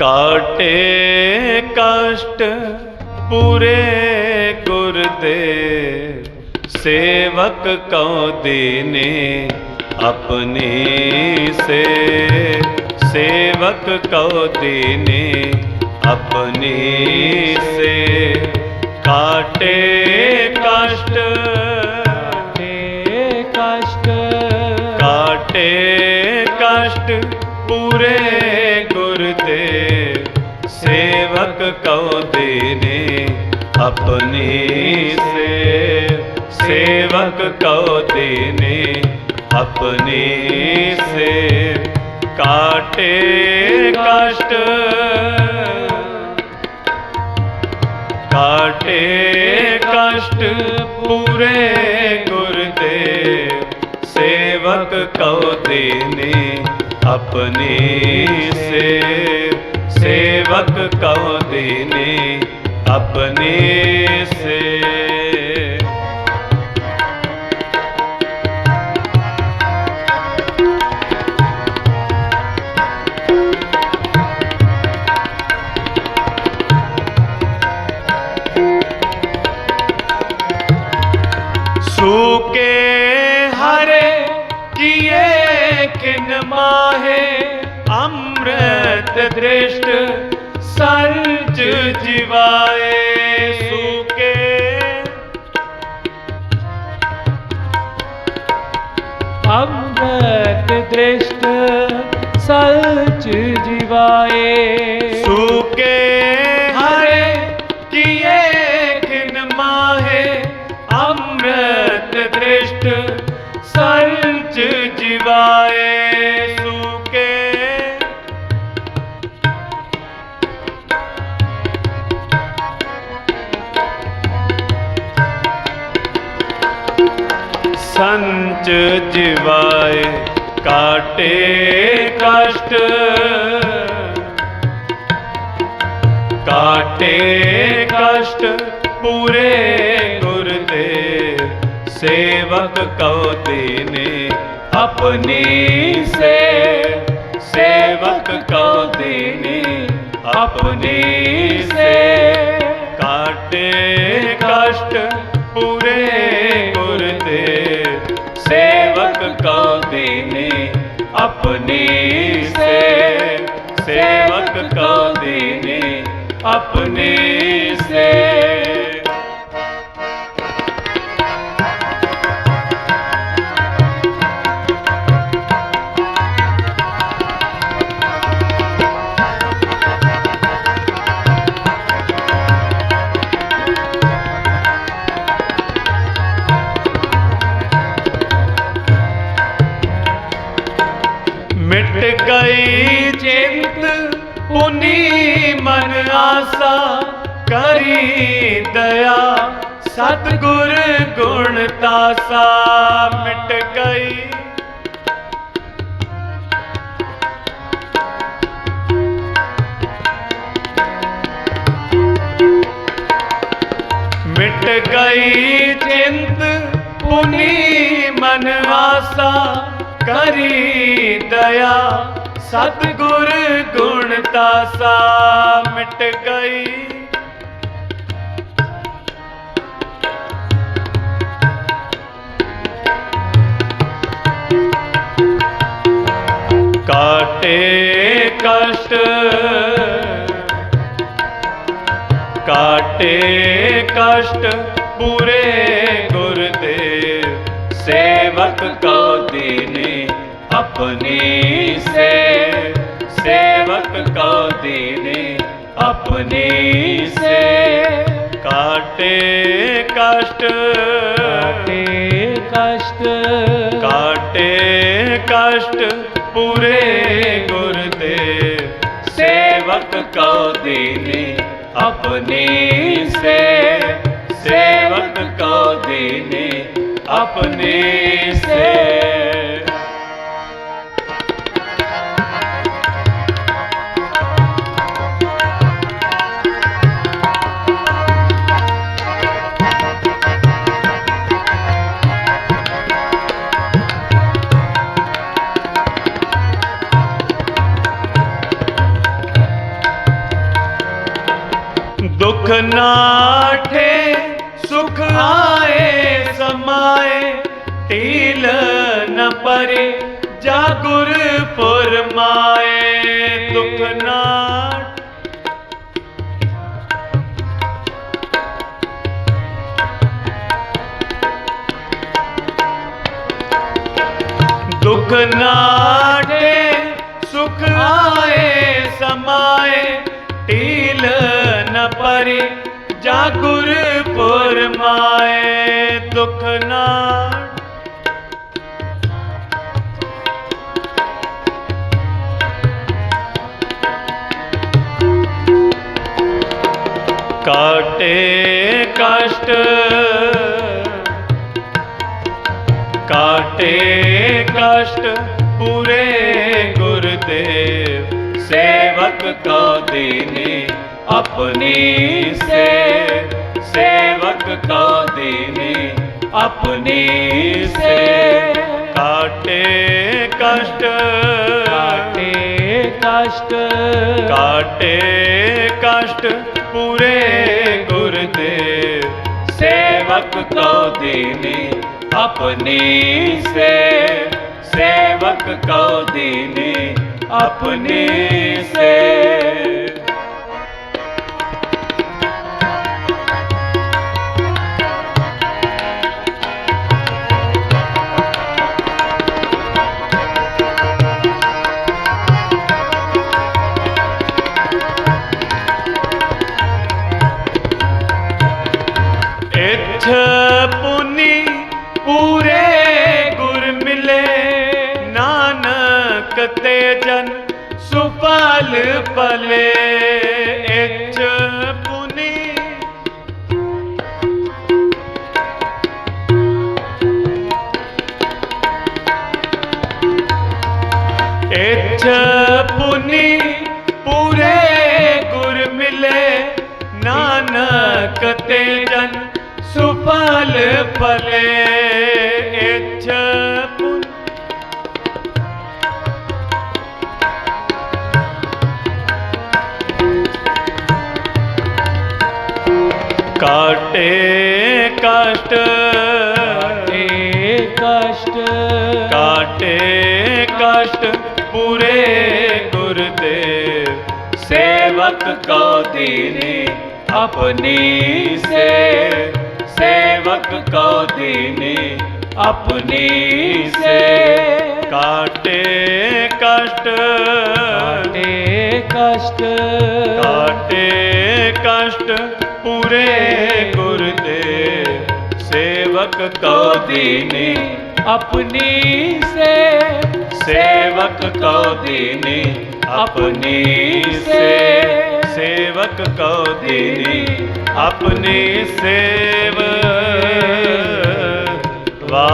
ਕਾਟੇ ਕਸ਼ਟ ਪੂਰੇ ਗੁਰ ਦੇ ਸੇਵਕ ਕਉ ਦੀਨੇ ਆਪਣੀ ਸੇ ਸੇਵਕ ਕਉ ਦੀਨੇ ਆਪਣੀ ਸੇ ਕਾਟੇ ਕਸ਼ਟ ਪੂਰੇ ਗੁਰ ਦੇ ਸੇਵਕ ਕਉ ਦੇਨੇ, ਆਪਣੀ ਸੇ ਸੇਵਕ ਕਉ ਦੇਨੇ, ਆਪਣੀ ਸੇ ਕਾਟੇ ਕਸ਼ਟ। ਕਾਟੇ ਕਸ਼ਟ ਪੂਰੇ ਗੁਰ ਦੇ ਸੇਵਕ ਕਉ ਦੇਨੇ ਆਪਣੀ ਸੇ ਸੇਵਕ ਕਉ ਦੇਨੇ ਆਪਣੀ ਸੇ ਸੂਕੇ दृष्ट सर्ज जीवाए अमृत दृष्ट सर्ज जीवाए। सुके हरे किए किन माहे। अमृत दृष्ट सर्ज जीवाए। ਸੰਚ ਜਿਵਾਏ, ਕਾਟੇ ਕਸ਼ਟ। ਕਾਟੇ ਕਸ਼ਟ ਪੂਰੇ ਗੁਰ ਦੇ, ਸੇਵਕ ਕਉ ਦੇਨੇ ਆਪਣੀ ਸੇ। ਸੇਵਕ ਕਉ ਦੇਨੇ ਆਪਣੀ ਸੇ। ਕਾਟੇ ਕਸ਼ਟ ਪੂਰੇ ਸੇਵਕ ਕਉ ਦੇਨੇ ਆਪਣੀ ਸੇ ਸੇਵਕ ਕਉ ਦੇਨੇ ਆਪਣੀ ਗਈ ਚਿੰਤ ਉਨੀ ਮਨ ਆਸਾ ਕਰੀ ਦਇਆ। ਸਤਗੁਰ ਗੁਣ ਤਾਸਾ ਮਿਟ ਗਈ। ਮਿਟ ਗਈ ਚਿੰਤ ਉਨੀ ਮਨ ਆਸਾ ਕਰੀ ਦਇਆ। ਸਤਗੁਰ ਗੁਣ ਤਾਸਾ ਮਿਟ ਗਈ। ਕਾਟੇ ਕਸ਼ਟ ਕਾਟੇ ਕਸ਼ਟ ਪੂਰੇ ਗੁਰਦੇਵ ਸੇਵਕ ਕਉ ਦੀਨੇ ਆਪਣੀ ਸੇਵਕ ਕਾਟੇ ਕਸ਼ਟ ਕਸ਼ਟ ਕਾਟੇ ਕਸ਼ਟ ਪੂਰੇ ਗੁਰ ਦੇ ਸੇਵਕ ਕਉ ਦੀਨੇ ਆਪਣੀ ਸੇਵਕ ਕਉ ਦੀਨੇ ਆਪਣੀ ਦੁਖ ਨਾਠੇ ਸੁਖ ਆਏ, ਸਮਾਏ। ਟੀਲ ਨ ਪਰੇ ਜਾ ਗੁਰ ਫਰਮਾਏ ਦੁਖ ਨਾਠ ਦੁਖ ਨਾਟੇ ਨ ਪਰੇ ਜਾ ਗੁਰ ਫਰਮਾਏ ਦੁਖ ਨਾਟ ਕਾਟੇ ਕਸ਼ਟ ਕਾਟੇ ਕਸ਼ਟ ਪੂਰੇ ਗੁਰਦੇਵ ਸੇਵਕ ਕੋ ਦੀਨੀ ਆਪਣੀ ਸੇ ਸੇਵਕ ਕੋ ਦੀਨੀ ਆਪਣੀ ਸੇ ਕਾਟੇ ਕਸ਼ਟ। ਕਾਟੇ ਕਸ਼ਟ। ਕਾਟੇ ਕਸ਼ਟ ਪੂਰੇ ਗੁਰਦੇਵ ਸੇਵਕ ਕੋ ਦੀਨੀ ਆਪਣੀ ਸੇ ਸੇਵਕ ਕੋ ਦੀਨੀ ਨਾਨਕ ਜਨ ਸੁਪਾਲ ਪਲੇ ਇਥ ਪੁਨੀ। ਇਥ ਪੁਨੀ, ਪੂਰੇ ਗੁਰ ਮਿਲੇ। ਨਾਨਕ ਤੇ ਜਨ ਸੁਪਲ ਪਲੇ ਕਾਟੇ ਕਸ਼ਟ ਕਾਟੇ ਕਸ਼ਟ ਕਾਟੇ ਕਸ਼ਟ ਪੂਰੇ ਗੁਰਦੇਵ। ਸੇਵਕ ਕੋ ਦੀਨੀ ਆਪਣੀ ਸੇ ਸੇਵਕ ਕੋ ਦੀਨੀ ਆਪਣੀ ਸੇ ਕਾਟੇ ਕਸ਼ਟ ਕਾਟੇ ਕਸ਼ਟ ਕਾਟੇ ਕਸ਼ਟ ਪੂਰੇ ਗੁਰਦੇਵ ਸੇਵਕ ਕੋ ਦੀਨੀ ਆਪਣੀ ਸੇ ਸੇਵਕ ਕੋ ਦੀਨੀ ਆਪਣੀ ਸੇ ਸੇਵਕ ਕੋ ਦੀਨੀ ਆਪਣੀ ਸੇਵ। ਵਾ